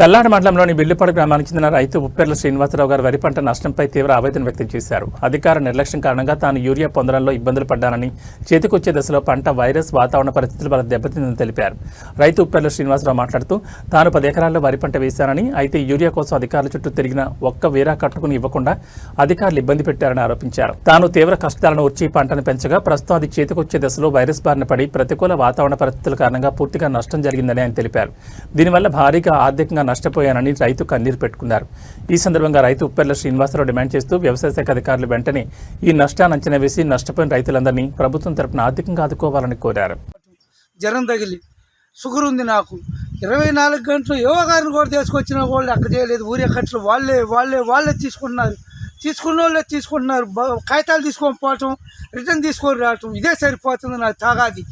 తల్లాడ మండలంలోని బిల్లుపాడు గ్రామానికి చెందిన రైతు ఉప్పెర్ల శ్రీనివాసరావు గారు వరి పంట నష్టంపై తీవ్ర ఆవేదన వ్యక్తం చేశారు. అధికార నిర్లక్ష్యం కారణంగా తాను యూరియా పొందడంలో ఇబ్బందులు పడ్డానని చేతికొచ్చే దశలో పంట వైరస్ వాతావరణ పరిస్థితుల వల్ల దెబ్బతిందని తెలిపారు. రైతు ఉప్పెర్ల శ్రీనివాసరావు మాట్లాడుతూ తాను పది ఎకరాల్లో వరి పంట వేశానని అయితే యూరియా కోసం అధికారుల చుట్టూ తిరిగిన ఒక్క వీరా కట్టుకుని ఇవ్వకుండా అధికారులు ఇబ్బంది పెట్టారని ఆరోపించారు. తాను తీవ్ర కష్టాలను వచ్చి పంటను పెంచగా ప్రస్తుతం అది చేతికొచ్చే దశలో వైరస్ బారిన పడి ప్రతికూల వాతావరణ పరిస్థితుల కారణంగా పూర్తిగా నష్టం జరిగిందని ఆయన తెలిపారు. దీనివల్ల భారీగా ఆర్థికంగా నష్టపోయానని రైతు కన్నీరు పెట్టుకున్నారు. ఈ సందర్భంగా రైతు ఉప్పెర్ల శ్రీనివాసరావు డిమాండ్ చేస్తూ వ్యవసాయ శాఖ అధికారులు వెంటనే ఈ నష్టాన్ని అంచనా వేసి నష్టపోయిన రైతులందరినీ ప్రభుత్వం తరపున ఆర్థికంగా ఆదుకోవాలని కోరారు. జ్వరం తగిలి షుగర్ ఉంది నాకు. ఇరవై నాలుగు గంటలు యోగారిని కూడా తీసుకొచ్చిన వాళ్ళు అక్కడ చేయలేదు. ఊరి ఖర్చులు వాళ్ళే వాళ్ళే వాళ్ళే తీసుకుంటున్నారు. తీసుకున్న వాళ్ళే తీసుకుంటున్నారు కాగితాలు తీసుకొని పోవటం రిటర్న్ తీసుకొని రావటం ఇదే సరిపోతుంది నాకు తాగాది.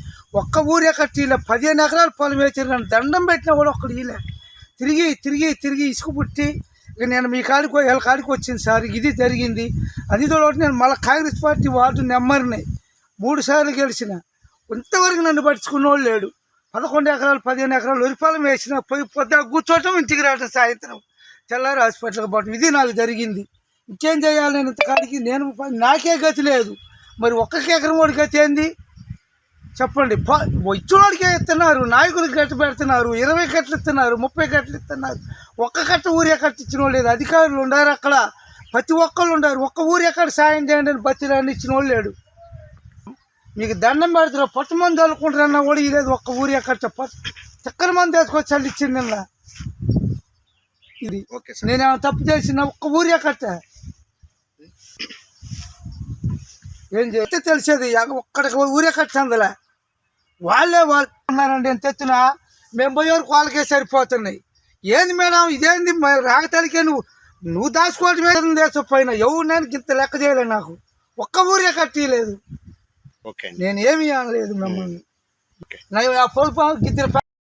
ఒక్క ఊరే కట్టి ఇలా పదిహేను ఎకరాలు పొలం వేసారు దండం పెట్టినా కూడా ఒక్కడు ఇలా తిరిగి తిరిగి తిరిగి ఇసుక పుట్టి ఇక నేను మీ కాడికి వీళ్ళ కాడికి వచ్చింది సార్. ఇది జరిగింది. అది తోటి నేను మళ్ళీ కాంగ్రెస్ పార్టీ వార్డు నెంబర్ని మూడు సార్లు గెలిచిన. ఇంతవరకు నన్ను పట్టించుకున్నోడు వాళ్ళు లేడు. పదకొండు ఎకరాలు పదిహేను ఎకరాలు వరిపాలెం వేసిన పోయి పొద్దు కూర్చోవటం ఇంటికి రావటం సాయంత్రం. తెల్లారి హాస్పిటల్కి పోవటం. ఇది నాకు జరిగింది. ఇంకేం చేయాలి నేను ఇంతకాడికి? నేను నాకే గతి లేదు. మరి ఒక్క ఎకరం వాడి గతి ఏంది? చెప్పండి. ఇచ్చినోడికే ఇస్తున్నారు నాయకులకు గట్టి పెడుతున్నారు ఇరవై కట్టలు ఇస్తున్నారు ముప్పై కట్టలు ఇస్తున్నారు. ఒక్క కట్ట ఊరే కట్ట ఇచ్చిన వాళ్ళు లేదు. అధికారులు ఉండారు అక్కడ. ప్రతి ఒక్కళ్ళు ఉండారు. ఒక్క ఊరు ఎక్కడ సాయం చేయండి అని బతిరాన్ని ఇచ్చిన వాళ్ళు లేడు. మీకు దండం పెడుతున్నారు పొట్ట మంది చల్లుకుంటారన్నా కూడా ఇది ఒక్క ఊరి ఎక్కడ చెప్ప చక్కెర మంది వేసుకొచ్చి చల్లి ఇచ్చింది నిన్న. ఇది. నేనేమో తప్పు చేసిన ఒక్క ఊరి ఎక్కట ఏం చేస్తే తెలిసేది ఒక్కడికి ఊరే కట్టందులే వాళ్ళే వాళ్ళు ఉన్నారండి నేను తెచ్చిన మేము పోయే వరకు వాళ్ళకే సరిపోతున్నాయి. ఏంది మేడం ఇదేంది రాగతలికే నువ్వు నువ్వు దాచుకోవటమే దేశపోయినా ఎవరు నేను ఇంత లెక్క చేయలేదు నాకు. ఒక్క ఊరే కట్టలేదు నేను ఏమీ అనలేదు మిమ్మల్ని. నా ఆ పొలుపు గిద్దరు